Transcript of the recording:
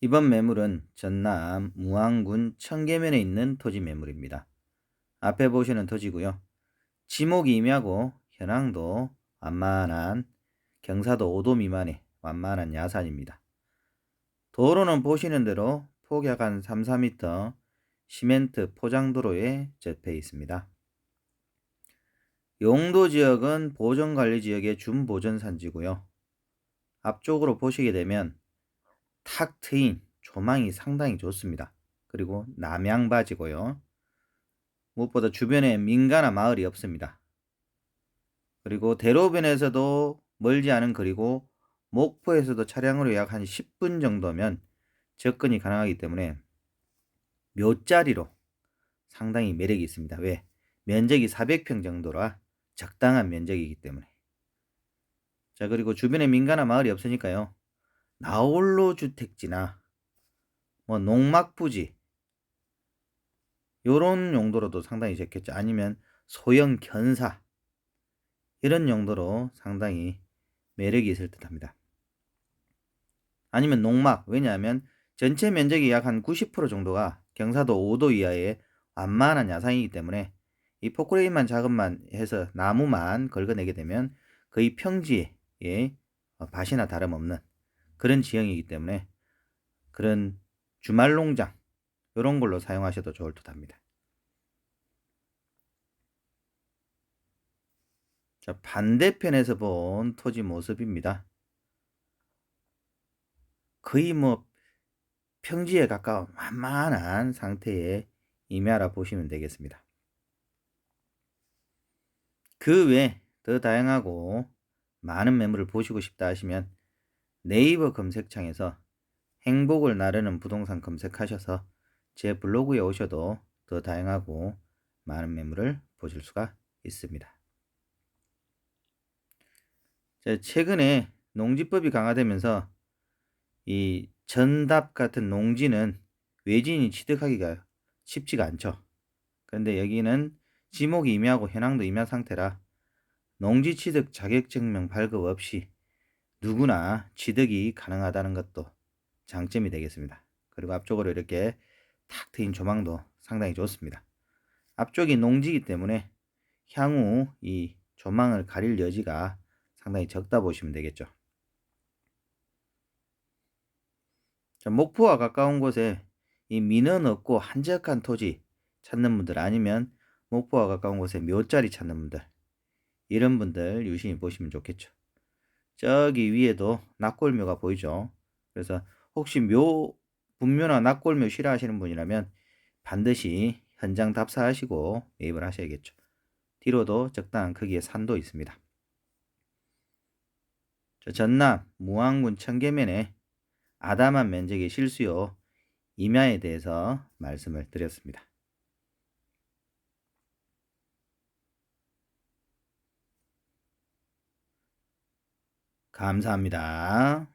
이번 매물은 전남 무안군 청계면에 있는 토지 매물입니다. 앞에 보시는 토지고요. 지목이 임야고 현황도 완만한 경사도 5도 미만의 완만한 야산입니다. 도로는 보시는 대로 폭약 한 3, 4m 시멘트 포장도로에 접해 있습니다. 용도 지역은 보존관리지역의 준보존산지고요. 앞쪽으로 보시게 되면 탁 트인 조망이 상당히 좋습니다. 그리고 남양바지고요. 무엇보다 주변에 민가나 마을이 없습니다. 그리고 대로변에서도 멀지 않은 거리고 목포에서도 차량으로 약 한 10분 정도면 접근이 가능하기 때문에 묘자리로 상당히 매력이 있습니다. 왜? 면적이 400평 정도라 적당한 면적이기 때문에. 자, 그리고 주변에 민가나 마을이 없으니까요. 나홀로 주택지나 뭐 농막 부지 요런 용도로도 상당히 좋겠죠. 아니면 소형 견사 이런 용도로 상당히 매력이 있을 듯합니다. 아니면 농막 왜냐하면 전체 면적이 약 한 90% 정도가 경사도 5도 이하의 완만한 야산이기 때문에 이 포크레인만 작업만 해서 나무만 긁어내게 되면 거의 평지에 어, 밭이나 다름없는 그런 지형이기 때문에 그런 주말 농장 이런 걸로 사용하셔도 좋을 듯합니다. 자, 반대편에서 본 토지 모습입니다. 거의 뭐 평지에 가까운 완만한 상태의 임야라 보시면 되겠습니다. 그외더 다양하고 많은 매물을 보시고 싶다 하시면 네이버 검색창에서 행복을 나르는 부동산 검색하셔서 제 블로그에 오셔도 더 다양하고 많은 매물을 보실 수가 있습니다. 최근에 농지법이 강화되면서 이 전답 같은 농지는 외지인이 취득하기가 쉽지가 않죠. 그런데 여기는 지목이 임야하고 현황도 임야 상태라 농지 취득 자격증명 발급 없이 누구나 취득이 가능하다는 것도 장점이 되겠습니다. 그리고 앞쪽으로 이렇게 탁 트인 조망도 상당히 좋습니다. 앞쪽이 농지이기 때문에 향후 이 조망을 가릴 여지가 상당히 적다 보시면 되겠죠. 자, 목포와 가까운 곳에 이 민원 없고 한적한 토지 찾는 분들 아니면 목포와 가까운 곳에 묘자리 찾는 분들 이런 분들 유심히 보시면 좋겠죠. 저기 위에도 낙골묘가 보이죠. 그래서 혹시 묘 분묘나 낙골묘 싫어하시는 분이라면 반드시 현장 답사하시고 매입을 하셔야겠죠. 뒤로도 적당한 크기의 산도 있습니다. 전남 무안군 청계면에 아담한 면적의 실수요 임야에 대해서 말씀을 드렸습니다. 감사합니다.